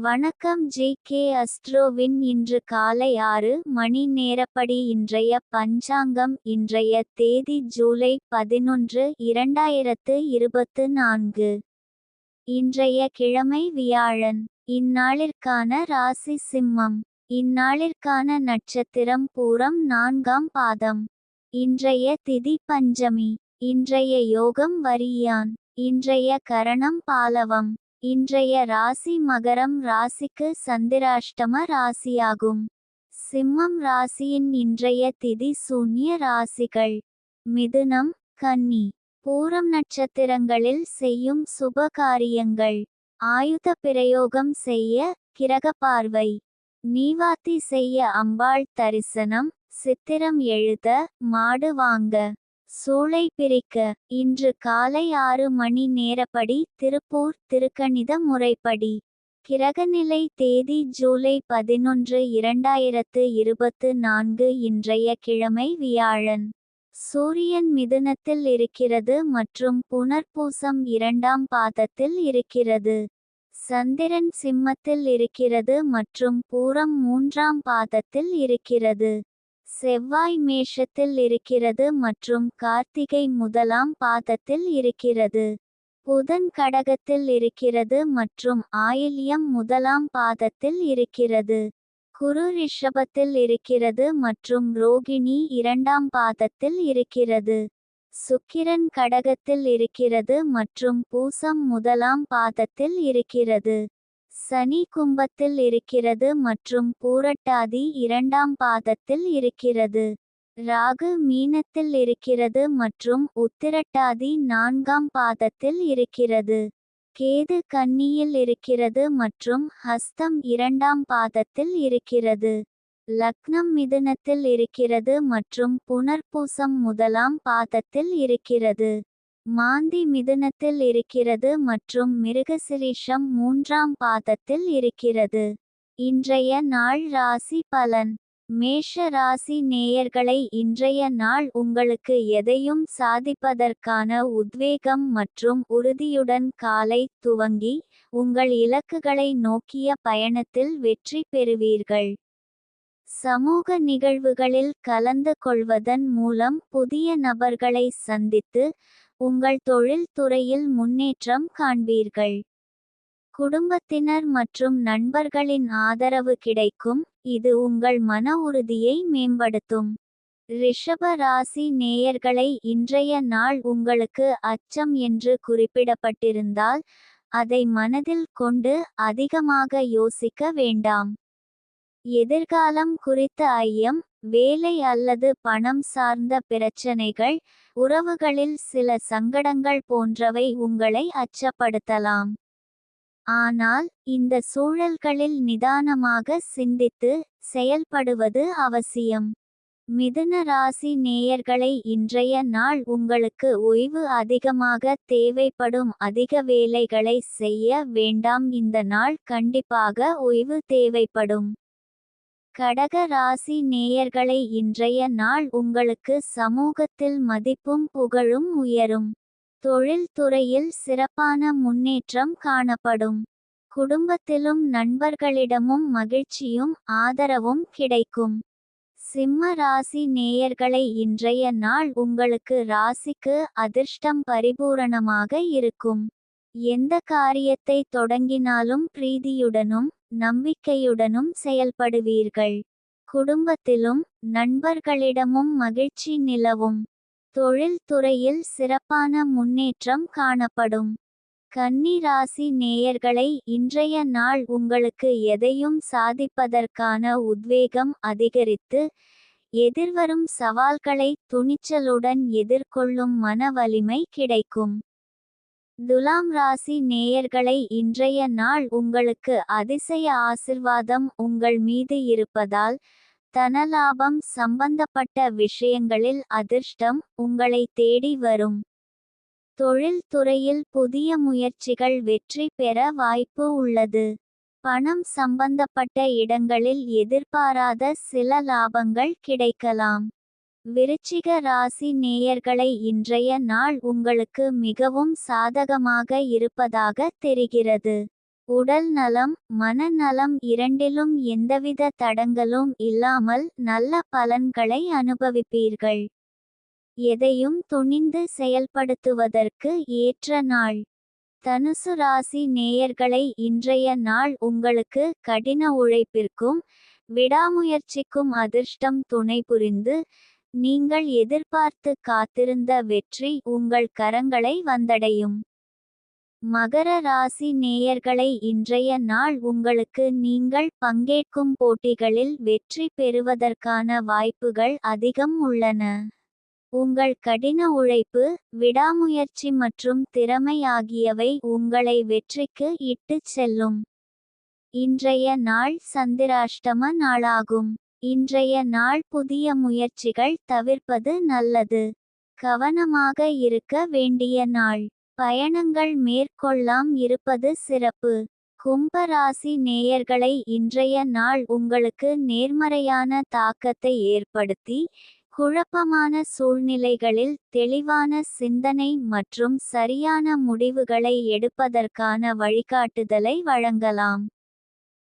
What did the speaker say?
வணக்கம் G K அஸ்ட்ரோவின் இன்று காலை ஆறு மணி நேரப்படி இன்றைய பஞ்சாங்கம் இன்றைய தேதி ஜூலை பதினொன்று இரண்டாயிரத்து இருபத்து நான்கு. இன்றைய கிழமை வியாழன். இந்நாளிற்கான ராசி சிம்மம். இந்நாளிற்கான நட்சத்திரம் பூரம் நான்காம் பாதம். இன்றைய திதி பஞ்சமி. இன்றைய யோகம் வரியான். இன்றைய கரணம் பாலவம். இன்றைய ராசி மகரம் ராசிக்கு சந்திராஷ்டம ராசியாகும். சிம்மம் ராசியின் இன்றைய திதி சூன்ய ராசிகள். மிதுனம் கன்னி. பூரம் நட்சத்திரங்களில் செய்யும் சுப காரியங்கள். ஆயுத பிரயோகம் செய்ய கிரக பார்வை. நீவாத்தி செய்ய அம்பாள் தரிசனம். சித்திரம் எழுத மாடு வாங்க. சூளை பிரிக்க. இன்று காலை ஆறு மணி நேரப்படி திருப்பூர் திருக்கணித முறைப்படி. கிரகநிலை தேதி ஜூலை பதினொன்று இரண்டாயிரத்து இருபத்து நான்கு இன்றைய கிழமை வியாழன். சூரியன் மிதுனத்தில் இருக்கிறது மற்றும் புனர்பூசம் இரண்டாம் பாதத்தில் இருக்கிறது. சந்திரன் சிம்மத்தில் இருக்கிறது மற்றும் பூரம் மூன்றாம் பாதத்தில் இருக்கிறது. செவ்வாய் மேஷத்தில் இருக்கிறது மற்றும் கார்த்திகை முதலாம் பாதத்தில் இருக்கிறது. புதன் கடகத்தில் இருக்கிறது மற்றும் ஆயில்யம் முதலாம் பாதத்தில் இருக்கிறது. குரு ரிஷபத்தில் இருக்கிறது மற்றும் ரோகிணி இரண்டாம் பாதத்தில் இருக்கிறது. சுக்கிரன் கடகத்தில் இருக்கிறது மற்றும் பூசம் முதலாம் பாதத்தில் இருக்கிறது. சனி கும்பத்தில் இருக்கிறது மற்றும் பூரட்டாதி இரண்டாம் பாதத்தில் இருக்கிறது. ராகு மீனத்தில் இருக்கிறது மற்றும் உத்திரட்டாதி நான்காம் பாதத்தில் இருக்கிறது. கேது கன்னியில் இருக்கிறது மற்றும் ஹஸ்தம் இரண்டாம் பாதத்தில் இருக்கிறது. லக்னம் மிதுனத்தில் இருக்கிறது மற்றும் புனர்பூசம் முதலாம் பாதத்தில் இருக்கிறது. மாந்தி மிதுனத்தில் இருக்கிறது மற்றும் மிருகசிரீஷம் மூன்றாம் பாதத்தில் இருக்கிறது. இன்றைய நாள் ராசி பலன். மேஷ ராசி நேயர்களை இன்றைய நாள் உங்களுக்கு எதையும் சாதிப்பதற்கான உத்வேகம் மற்றும் உறுதியுடன் காலை துவங்கி உங்கள் இலக்குகளை நோக்கிய பயணத்தில் வெற்றி பெறுவீர்கள். சமூக நிகழ்வுகளில் கலந்து கொள்வதன் மூலம் புதிய நபர்களை சந்தித்து உங்கள் தொழில் துறையில் முன்னேற்றம் காண்பீர்கள். குடும்பத்தினர் மற்றும் நண்பர்களின் ஆதரவு கிடைக்கும். இது உங்கள் மன உறுதியை மேம்படுத்தும். ரிஷப ராசி நேயர்களை இன்றைய நாள் உங்களுக்கு அச்சம் என்று குறிப்பிடப்பட்டிருந்தால் அதை மனதில் கொண்டு அதிகமாக யோசிக்க வேண்டாம். எதிர்காலம் குறித்த ஐயம் வேலை அல்லது பணம் சார்ந்த பிரச்சனைகள் உறவுகளில் சில சங்கடங்கள் போன்றவை உங்களை அச்சப்படுத்தலாம். ஆனால் இந்த சூழல்களில் நிதானமாக சிந்தித்து செயல்படுவது அவசியம். மிதுன ராசி நேயர்களை இன்றைய நாள் உங்களுக்கு ஓய்வு அதிகமாக தேவைப்படும் அதிக வேலைகளை செய்ய வேண்டாம். இந்த நாள் கண்டிப்பாக ஓய்வு தேவைப்படும். கடக ராசி நேயர்களை இன்றைய நாள் உங்களுக்கு சமூகத்தில் மதிப்பும் புகழும் உயரும். தொழில்துறையில் சிறப்பான முன்னேற்றம் காணப்படும். குடும்பத்திலும் நண்பர்களிடமும் மகிழ்ச்சியும் ஆதரவும் கிடைக்கும். சிம்ம ராசி நேயர்களை இன்றைய நாள் உங்களுக்கு ராசிக்கு அதிர்ஷ்டம் பரிபூரணமாக இருக்கும். எந்த காரியத்தை தொடங்கினாலும் பிரீதியுடனும் நம்பிக்கையுடனும் செயல்படுவீர்கள். குடும்பத்திலும் நண்பர்களிடமும் மகிழ்ச்சி நிலவும். தொழில்துறையில் சிறப்பான முன்னேற்றம் காணப்படும். கன்னி ராசி நேயர்களை இன்றைய நாள் உங்களுக்கு எதையும் சாதிப்பதற்கான உத்வேகம் அதிகரித்து எதிர்வரும் சவால்களை துணிச்சலுடன் எதிர்கொள்ளும் மன வலிமை கிடைக்கும். துலாம் ராசி நேயர்களை இன்றைய நாள் உங்களுக்கு அதிசய ஆசிர்வாதம் உங்கள் மீது இருப்பதால் தனலாபம் சம்பந்தப்பட்ட விஷயங்களில் அதிர்ஷ்டம் உங்களை தேடி வரும். தொழில் துறையில் புதிய முயற்சிகள் வெற்றி பெற வாய்ப்பு உள்ளது. பணம் சம்பந்தப்பட்ட இடங்களில் எதிர்பாராத சில லாபங்கள் கிடைக்கலாம். விருச்சிக ராசி நேயர்களை இன்றைய நாள் உங்களுக்கு மிகவும் சாதகமாக இருப்பதாக தெரிகிறது. உடல் நலம் மனநலம் இரண்டிலும் எந்தவித தடங்கலும் இல்லாமல் நல்ல பலன்களை அனுபவிப்பீர்கள். எதையும் துணிந்து செயல்படுத்துவதற்கு ஏற்ற நாள். தனுசு ராசி நேயர்களை இன்றைய நாள் உங்களுக்கு கடின உழைப்பிற்கும் விடாமுயற்சிக்கும் அதிர்ஷ்டம் துணை புரிந்து நீங்கள் எதிர்பார்த்து காத்திருந்த வெற்றி உங்கள் கரங்களை வந்தடையும். மகர ராசி நேயர்களை இன்றைய நாள் உங்களுக்கு நீங்கள் பங்கேற்கும் போட்டிகளில் வெற்றி பெறுவதற்கான வாய்ப்புகள் அதிகம் உள்ளன. உங்கள் கடின உழைப்பு விடாமுயற்சி மற்றும் திறமை ஆகியவை உங்களை வெற்றிக்கு இட்டுச் செல்லும். இன்றைய நாள் சந்திராஷ்டம நாளாகும். இன்றைய நாள் புதிய முயற்சிகள் தவிர்ப்பது நல்லது. கவனமாக இருக்க வேண்டிய நாள். பயணங்கள் மேற்கொள்ளாம் இருப்பது சிறப்பு. கும்பராசி நேயர்களை இன்றைய நாள் உங்களுக்கு நேர்மறையான தாக்கத்தை ஏற்படுத்தி குழப்பமான சூழ்நிலைகளில் தெளிவான சிந்தனை மற்றும் சரியான முடிவுகளை எடுப்பதற்கான வழிகாட்டுதலை வழங்கலாம்.